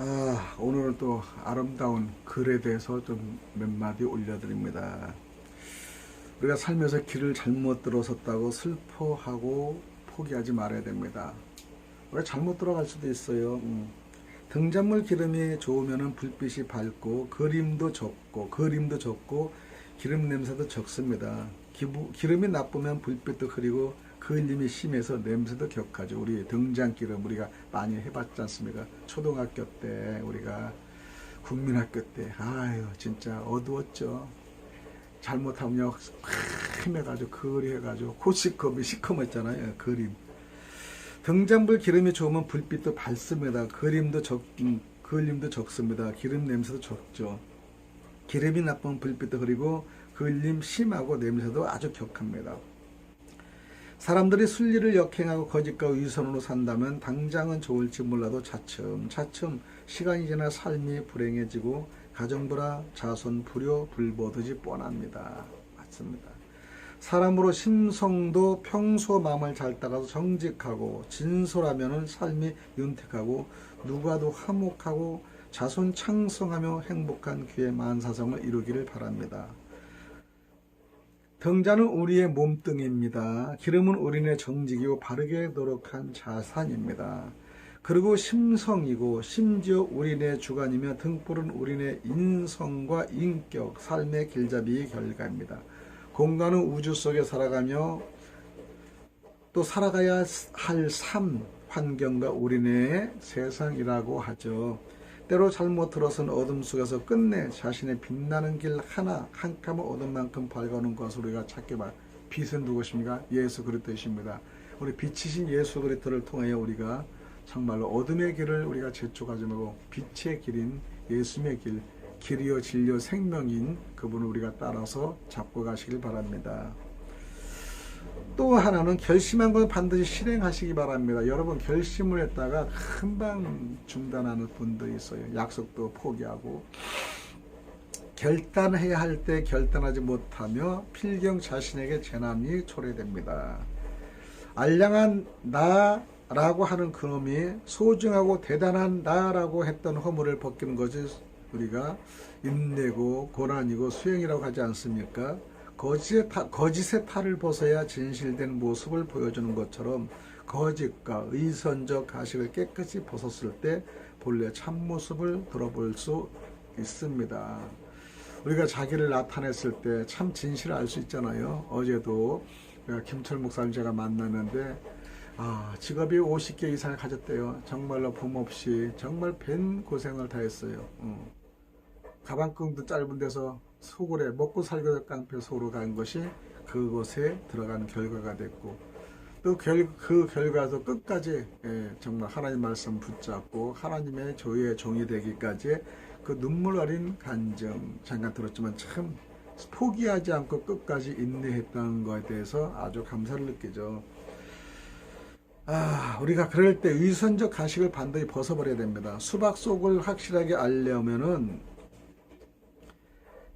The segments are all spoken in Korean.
아, 오늘은 또 아름다운 글에 대해서 좀 몇 마디 올려드립니다. 우리가 살면서 길을 잘못 들어섰다고 슬퍼하고 포기하지 말아야 됩니다. 우리가 잘못 들어갈 수도 있어요. 음. 등잔물 기름이 좋으면 불빛이 밝고 그림도 적고 그림도 적고 기름 냄새도 적습니다. 기부, 기름이 나쁘면 불빛도 흐리고 그림이 심해서 냄새도 격하죠. 우리 등잔 기름 우리가 많이 해봤지 않습니까? 초등학교 때 우리가 국민학교 때 아유 진짜 어두웠죠. 잘못하면요 힘해가지고 그리해가지고 고시컴이 시커멓잖아요. 그림. 등잔불 기름이 좋으면 불빛도 밝습니다. 그림도 적, 음, 그림도 적습니다. 기름 냄새도 적죠. 기름이 나쁜 불빛도 그리고 그림 심하고 냄새도 아주 격합니다. 사람들이 순리를 역행하고 거짓과 위선으로 산다면 당장은 좋을지 몰라도 차츰 차츰 시간이 지나 삶이 불행해지고 가정부라 자손 불효 불보듯이 뻔합니다. 맞습니다. 사람으로 심성도 평소 마음을 잘 따라서 정직하고 진솔하면 삶이 윤택하고 누구와도 화목하고 자손 창성하며 행복한 귀의 만사성을 이루기를 바랍니다. 등자는 우리의 몸뚱입니다. 기름은 우리의 정직이고 바르게 노력한 자산입니다. 그리고 심성이고 심지어 우리네 주관이며 등불은 우리네 인성과 인격, 삶의 길잡이의 결과입니다. 공간은 우주 속에 살아가며 또 살아가야 할 삶, 환경과 우리네 세상이라고 하죠. 때로 잘못 들어선 어둠 속에서 끝내 자신의 빛나는 길 하나 한 칸을 얻은 만큼 밝아오는 것을 우리가 찾게 봐. 빛은 누구십니까? 예수 그리스도이십니다. 우리 빛이신 예수 그리스도를 통하여 우리가 정말로 어둠의 길을 우리가 재촉하지 말고 빛의 길인 예수의 길, 길이요 진리요 생명인 그분을 우리가 따라서 잡고 가시길 바랍니다. 또 하나는 결심한 건 반드시 실행하시기 바랍니다. 여러분 결심을 했다가 금방 중단하는 분들이 있어요. 약속도 포기하고 결단해야 할 때 결단하지 못하며 필경 자신에게 재난이 초래됩니다. 알량한 나라고 하는 그놈이 소중하고 대단한 나라고 했던 허물을 벗기는 것이 우리가 인내고 고난이고 수행이라고 하지 않습니까? 거짓의, 타, 거짓의 탈을 벗어야 진실된 모습을 보여주는 것처럼 거짓과 의선적 가식을 깨끗이 벗었을 때 본래 참모습을 들어볼 수 있습니다. 우리가 자기를 나타냈을 때 참 진실을 알 수 있잖아요. 어제도 김철 목사님 제가 만났는데 아, 직업이 50개 이상을 가졌대요. 정말로 봄 없이 정말 벤 고생을 다 했어요. 어. 가방끈도 짧은 데서 소굴에 먹고 살기 깡패 소로 간 것이 그곳에 들어간 결과가 됐고 또그 결과도 끝까지 예, 정말 하나님 말씀 붙잡고 하나님의 조의 종이 되기까지 그 눈물 어린 간정 잠깐 들었지만 참 포기하지 않고 끝까지 인내했다는 것에 대해서 아주 감사를 느끼죠. 아, 우리가 그럴 때 위선적 가식을 반드시 벗어버려야 됩니다. 수박 속을 확실하게 알려면은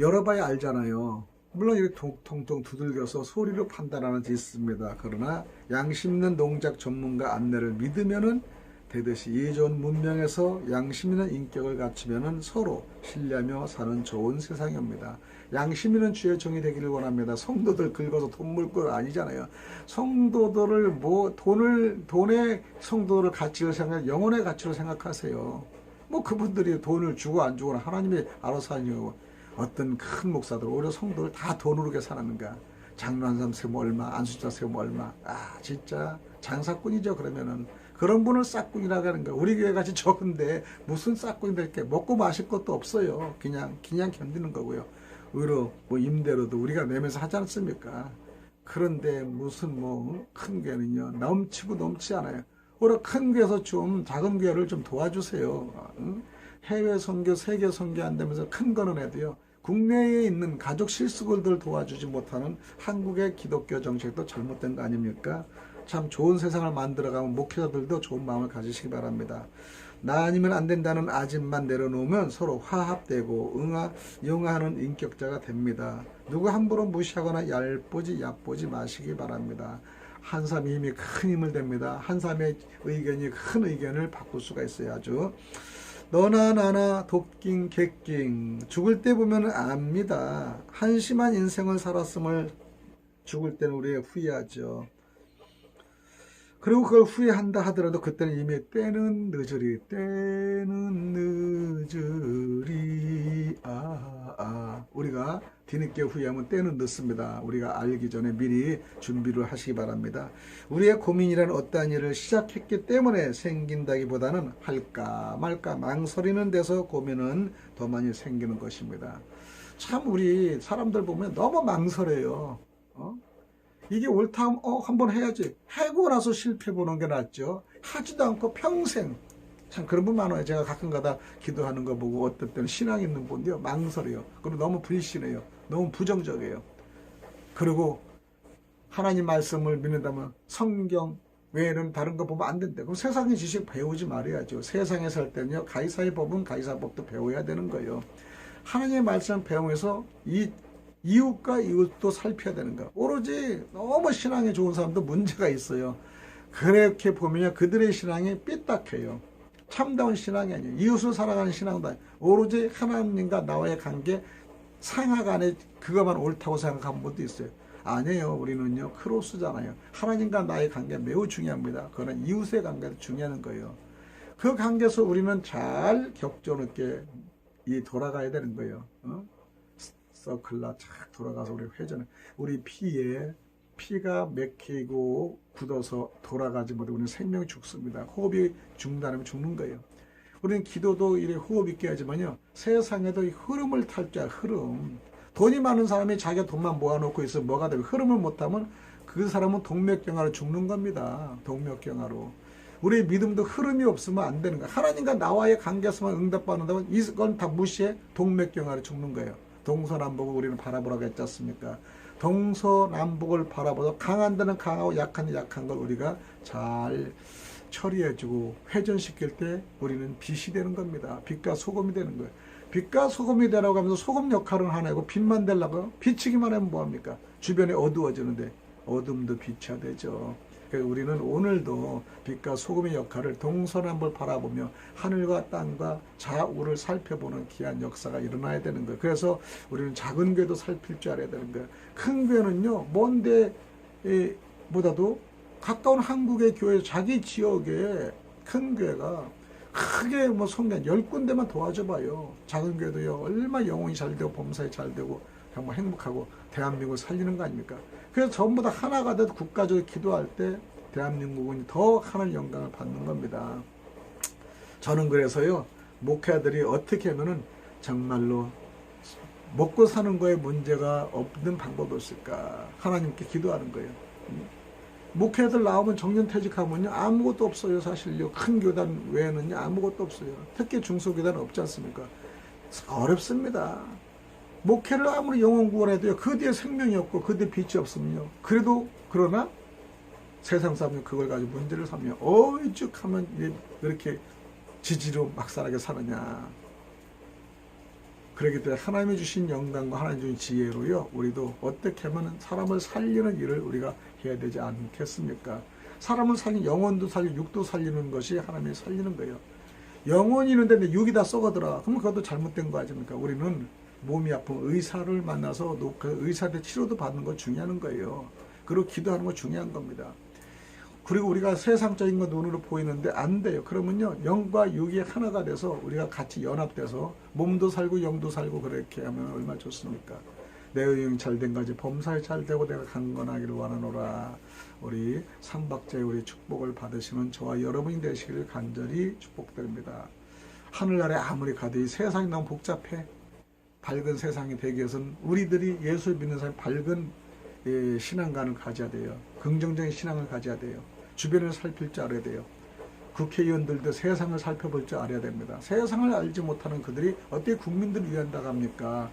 열어봐야 알잖아요. 물론 이렇게 통통 두들겨서 소리로 판단하는 지 있습니다. 그러나 양심 있는 농작 전문가 안내를 믿으면은 되듯이 예전 문명에서 양심 있는 인격을 갖추면은 서로 신뢰하며 사는 좋은 세상입니다. 양심 있는 주의 종이 되기를 원합니다. 성도들 긁어서 돈 물거 아니잖아요. 성도들을 뭐 돈을 돈의 성도를 가치를 생각 영혼의 가치로 생각하세요. 뭐 그분들이 돈을 주고 안 주고는 하나님이 알아서 하려고 어떤 큰 목사들 오히려 성도를 다 돈으로 계산하는가? 장로한 세모 얼마 안수자 세모 얼마? 아 진짜 장사꾼이죠 그러면은. 그런 분을 싹꾼이라고 하는 거 우리 교회 같이 적은데 무슨 싹꾼이 될게? 먹고 마실 것도 없어요. 그냥 그냥 견디는 거고요. 의로 뭐 임대로도 우리가 내면서 하지 않습니까? 그런데 무슨 뭐 큰 교회는요 넘치고 넘치 않아요. 오히려 큰 교회에서 좀 작은 교회를 좀 도와주세요. 응? 해외 선교, 세계 선교 안 되면서 큰 거는 해도요. 국내에 있는 가족 실수들을 도와주지 못하는 한국의 기독교 정책도 잘못된 거 아닙니까? 참 좋은 세상을 만들어가면 목회자들도 좋은 마음을 가지시기 바랍니다. 나 아니면 안 된다는 아집만 내려놓으면 서로 화합되고 응하, 영하는 인격자가 됩니다. 누구 함부로 무시하거나 얄보지 얕보지 마시기 바랍니다. 한 사람의 힘이 큰 힘을 됩니다. 한 사람의 의견이 큰 의견을 바꿀 수가. 아주 너나 나나 도끼 객깅 죽을 때 보면 압니다. 한심한 인생을 살았음을 죽을 때는 우리 후회하죠. 그리고 그걸 후회한다 하더라도 그때는 이미 때는 늦으리 때는 늦으리 아, 아. 우리가 뒤늦게 후회하면 때는 늦습니다. 우리가 알기 전에 미리 준비를 하시기 바랍니다. 우리의 고민이란 어떠한 일을 시작했기 때문에 생긴다기보다는 할까 말까 망설이는 데서 고민은 더 많이 생기는 것입니다. 참 우리 사람들 보면 너무 망설여요. 어? 이게 옳다 하면 어 한번 해야지 해고 나서 실패 보는 게 낫죠 하지도 않고 평생 참 그런 분 많아요 제가 가끔 가다 기도하는 거 보고 어떤 때는 신앙 있는 분도요 망설여요 그리고 너무 불신해요 너무 부정적이에요 그리고 하나님 말씀을 믿는다면 성경 외에는 다른 거 보면 안 된다. 그럼 세상의 지식 배우지 말아야죠. 세상에 살 때는요, 가이사의 법은 가이사법도 배워야 되는 거예요. 하나님의 말씀 배우면서 이 이웃과 이웃도 살펴야 되는 거. 오로지 너무 신앙이 좋은 사람도 문제가 있어요. 그렇게 보면 그들의 신앙이 삐딱해요. 참다운 신앙이 아니에요. 이웃을 살아가는 신앙도. 오로지 하나님과 나와의 관계 상하 간에 그것만 옳다고 생각하는 분도 있어요. 아니에요. 우리는요. 크로스잖아요. 하나님과 나의 관계 매우 중요합니다. 그러나 이웃의 관계도 중요한 거예요. 그 관계에서 우리는 잘 격조 있게 이 돌아가야 되는 거예요. 어? 서클라 착 돌아가서 우리 회전해. 우리 피에 피가 맥히고 굳어서 돌아가지 못해 우리는 생명이 죽습니다. 호흡이 중단하면 죽는 거예요. 우리는 기도도 이래 호흡 있게 하지만요. 세상에도 이 흐름을 탈줄 흐름. 돈이 많은 사람이 자기가 돈만 모아놓고 있어 뭐가 되고 흐름을 못하면 그 사람은 동맥경화로 죽는 겁니다. 동맥경화로. 우리의 믿음도 흐름이 없으면 안 되는 거야. 하나님과 나와의 관계에서만 응답받는다면 이건 다 무시해 동맥경화로 죽는 거예요. 동서남북을 우리는 바라보라고 했지 않습니까? 동서남북을 바라보다 강한 데는 강하고 약한 데 약한 걸 우리가 잘 처리해주고 회전시킬 때 우리는 빛이 되는 겁니다. 빛과 소금이 되는 거예요. 빛과 소금이 되라고 하면서 소금 역할은 하나고 빛만 되려고 비치기만 하면 뭐합니까? 주변에 어두워지는데 어둠도 비춰야 되죠. 그래서 우리는 오늘도 빛과 소금의 역할을 동서남북을 바라보며 하늘과 땅과 좌우를 살펴보는 귀한 역사가 일어나야 되는 거예요. 그래서 우리는 작은 교회도 살필 줄 알아야 되는 거예요. 큰 교회는요, 먼데 보다도 가까운 한국의 교회, 자기 지역에 큰 교회가 크게 뭐 성경 열 군데만 도와줘 봐요. 작은 교회도요, 얼마 영혼이 잘 되고 범사에 잘 되고 정말 행복하고 대한민국을 살리는 거 아닙니까? 그래서 전부 다 하나가 돼서 국가적으로 기도할 때 대한민국은 더 하나님 영광을 받는 겁니다. 저는 그래서요, 목회자들이 어떻게 하면은 정말로 먹고 사는 거에 문제가 없는 방법이 없을까? 하나님께 기도하는 거예요. 목회자들 나오면 정년퇴직하면요, 아무것도 없어요, 사실요. 큰 교단 외에는요, 아무것도 없어요. 특히 중소교단은 없지 않습니까? 어렵습니다. 목회를 아무리 영혼 구원해도요, 그 뒤에 생명이 없고, 그 뒤에 빛이 없으면요. 그래도, 그러나, 세상 사람은 그걸 가지고 문제를 삼며, 어이 쭉 하면 왜 이렇게 지지로 막살하게 사느냐. 그렇기 때문에 하나님이 주신 영광과 하나님 주신 지혜로요, 우리도 어떻게 하면 사람을 살리는 일을 우리가 해야 되지 않겠습니까? 사람을 살린, 영혼도 살리고, 육도 살리는 것이 하나님이 살리는 거예요. 영혼이 있는데 내 육이 다 썩어들어. 그럼 그것도 잘못된 거 아닙니까? 우리는 몸이 아픈 의사를 만나서 그 의사한테 치료도 받는 거 중요한 거예요. 그리고 기도하는 거 중요한 겁니다. 그리고 우리가 세상적인 거 눈으로 보이는데 안 돼요. 그러면요, 영과 육이 하나가 돼서 우리가 같이 연합돼서 몸도 살고 영도 살고 그렇게 하면 얼마나 좋습니까? 내 의용 잘된 거지 범사에 잘 되고 내가 강건하기를 원하노라. 우리 삼박자의 우리 축복을 받으시는 저와 여러분이 되시기를 간절히 축복드립니다. 하늘 아래 아무리 가도 이 세상이 너무 복잡해. 밝은 세상이 되기 위해서는 우리들이 예수를 믿는 사람이 밝은 예, 신앙관을 가져야 돼요. 긍정적인 신앙을 가져야 돼요. 주변을 살필 줄 알아야 돼요. 국회의원들도 세상을 살펴볼 줄 알아야 됩니다. 세상을 알지 못하는 그들이 어떻게 국민들을 위한다고 합니까?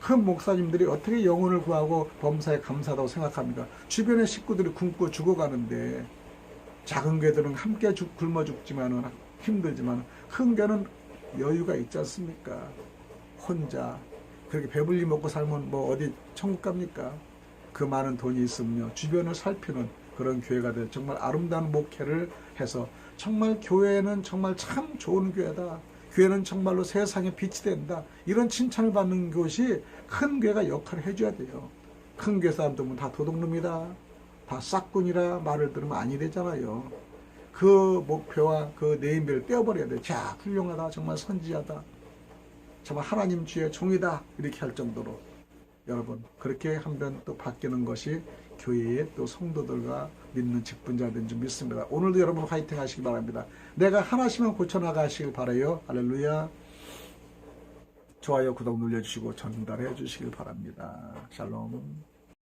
큰 목사님들이 어떻게 영혼을 구하고 범사에 감사하다고 생각합니까? 주변의 식구들이 굶고 죽어가는데 작은 개들은 함께 죽, 굶어 죽지만은 힘들지만 큰 개는 여유가 있지 않습니까? 혼자 그렇게 배불리 먹고 살면 뭐 어디 천국 갑니까? 그 많은 돈이 있으며 주변을 살피는 그런 교회가 될 정말 아름다운 목회를 해서 정말 교회는 정말 참 좋은 교회다. 교회는 정말로 세상의 빛이 된다. 이런 칭찬을 받는 것이 큰 교회가 역할을 해줘야 돼요. 큰 교회 사람들은 다 도둑놈이다. 다 싹군이라 말을 들으면 아니 되잖아요. 그 목표와 그 네임벨을 떼어버려야 돼. 자, 훌륭하다. 정말 선지자다. 정말 하나님 주의 종이다. 이렇게 할 정도로. 여러분, 그렇게 한번 또 바뀌는 것이 교회의 또 성도들과 믿는 직분자들인 줄 믿습니다. 오늘도 여러분 화이팅 하시기 바랍니다. 내가 하나씩만 고쳐나가시길 바라요. 할렐루야. 좋아요, 구독 눌러주시고 전달해 주시길 바랍니다. 샬롬.